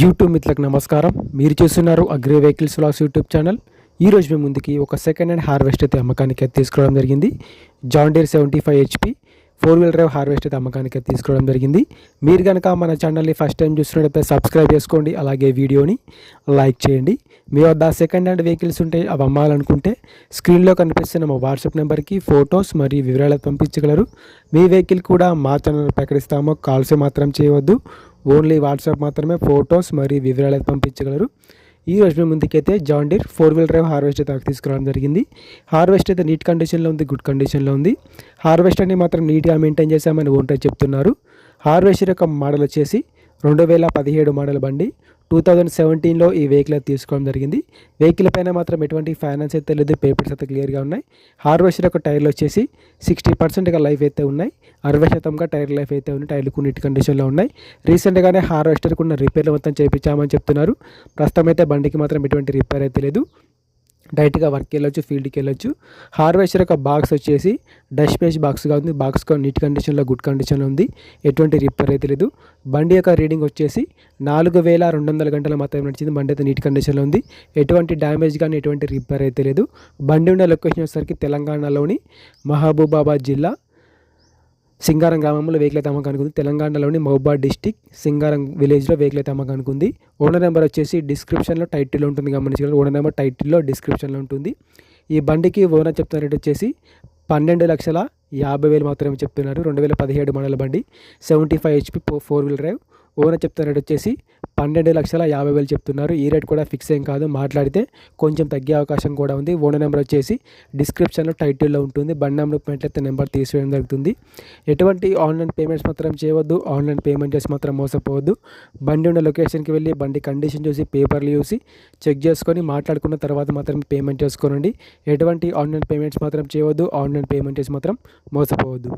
YouTube మిత్రులకు నమస్కారం. మీరు చూస్తున్నారు అగ్రి వెహికల్స్ లాస్ యూట్యూబ్ ఛానల్. ఈ రోజు మీ ముందుకి ఒక సెకండ్ హ్యాండ్ హార్వెస్ట్ అయితే అమ్మకానికి అయితే తీసుకోవడం జరిగింది. John Deere seventy five HP four wheeler drive harvester అమ్మకానికి తీసుకోవడం జరిగింది. మీరు కనుక మన ఛానల్ని ఫస్ట్ టైం చూస్తున్నట్లయితే సబ్స్క్రైబ్ చేసుకోండి అలాగే వీడియోని లైక్ చేయండి. మీ వద్ద సెకండ్ హ్యాండ్ వెహికల్స్ ఉంటే అవి అమ్మాలనుకుంటే స్క్రీన్లో కనిపిస్తున్న మా వాట్సాప్ నెంబర్కి ఫొటోస్ మరియు వివరాలు పంపించగలరు. మీ వెహికల్ కూడా మా ఛానల్ ప్రకటిస్తామో కాల్స్ మాత్రం చేయవద్దు. ఓన్లీ వాట్సాప్ మాత్రమే ఫొటోస్ మరియు వివరాలు పంపించగలరు. ఈ రోజు ముందుకైతే John Deere four wheeler drive harvest అయితే తీసుకురావడం జరిగింది. హార్వెస్ట్ అయితే నీట్ కండిషన్లో ఉంది గుడ్ కండిషన్లో ఉంది. హార్వెస్టర్ని మాత్రం నీట్గా మెయింటైన్ చేశామని ఓన్టర్ చెప్తున్నారు. హార్వెస్టర్ యొక్క మోడల్ వచ్చేసి రెండు వేల పదిహేడు మోడల్ బండి టూ థౌజండ్ సెవెంటీన్లో ఈ వెహికల్ తీసుకోవడం జరిగింది. వెహికల్ పైన మాత్రం ఎటువంటి ఫైనాన్స్ అయితే లేదు పేపర్స్ అయితే క్లియర్గా ఉన్నాయి. హార్వెస్టర్ యొక్క టైర్లు వచ్చేసి సిక్స్టీ పర్సెంట్గా లైఫ్ అయితే ఉన్నాయి. అరవై శాతంగా టైర్ లైఫ్ అయితే ఉన్నాయి. టైర్లు కొన్ని కండిషన్లో ఉన్నాయి. రీసెంట్గానే హార్వెస్టర్కు ఉన్న రిపేర్లు మొత్తం చేయించామని చెప్తున్నారు. ప్రస్తుతం అయితే బండికి మాత్రం ఎటువంటి రిపేర్ అయితే లేదు. డైరెక్ట్గా వర్క్కి వెళ్ళొచ్చు ఫీల్డ్కి వెళ్ళొచ్చు హార్వెస్టర్ యొక్క బాక్స్ వచ్చేసి డస్ట్ పేజ్ బాక్స్గా ఉంది. బాక్స్ నీట్ కండిషన్లో గుడ్ కండిషన్లో ఉంది. ఎటువంటి రిపేర్ అయితే లేదు. బండి యొక్క రీడింగ్ వచ్చేసి నాలుగు వేల రెండు వందల గంటల మాత్రమే నడిచింది. బండి అయితే నీట్ కండిషన్లో ఉంది. ఎటువంటి డ్యామేజ్ కానీ ఎటువంటి రిపేర్ అయితే లేదు. బండి ఉన్న లొకేషన్ వచ్చేసరికి తెలంగాణలోని మహబూబాబాద్ జిల్లా సింగారం గ్రామంలో వెహికల్ అయితే అమ్మకానికి తెలంగాణలోని మహబాద్ డిస్టిక్ సింగారం విలేజ్లో వెహికల్ అయితే అమ్మకానికి ఓనర్ నెంబర్ వచ్చేసి డిస్క్రిప్షన్లో టైటిల్లో ఉంటుంది గమనించగలరు ఓనర్ నెంబర్ టైటిల్లో డిస్క్రిప్షన్లో ఉంటుంది. ఈ బండికి ఓనర్ చెప్తున్న రేట్ వచ్చేసి పన్నెండు లక్షల యాభై వేలు మాత్రమే చెప్తున్నారు. రెండు వేల పదిహేడు మోడల్ బండి. Seventy five HP four wheel drive. Owner చెప్తున్న రేట్ వచ్చేసి పన్నెండు లక్షల యాభై వేలు చెప్తున్నారు. ఈ రేట్ కూడా ఫిక్స్ ఏం కాదు. మాట్లాడితే కొంచెం తగ్గే అవకాశం కూడా ఉంది. ఓనర్ నెంబర్ వచ్చేసి డిస్క్రిప్షన్లో టైటిల్లో ఉంటుంది. బండి నెంబర్ పెట్టయితే నెంబర్ తీసుకోవడం జరుగుతుంది. ఎటువంటి ఆన్లైన్ పేమెంట్స్ మాత్రం చేయవద్దు. ఆన్లైన్ పేమెంట్ చేసి మాత్రం మోసపోవద్దు. బండి ఉన్న లొకేషన్కి వెళ్ళి బండి కండిషన్ చూసి పేపర్లు చూసి చెక్ చేసుకొని మాట్లాడుకున్న తర్వాత మాత్రం పేమెంట్ చేసుకోనండి. ఎటువంటి ఆన్లైన్ పేమెంట్స్ మాత్రం చేయవద్దు. ఆన్లైన్ పేమెంట్ చేసి మాత్రం మోసపోవద్దు.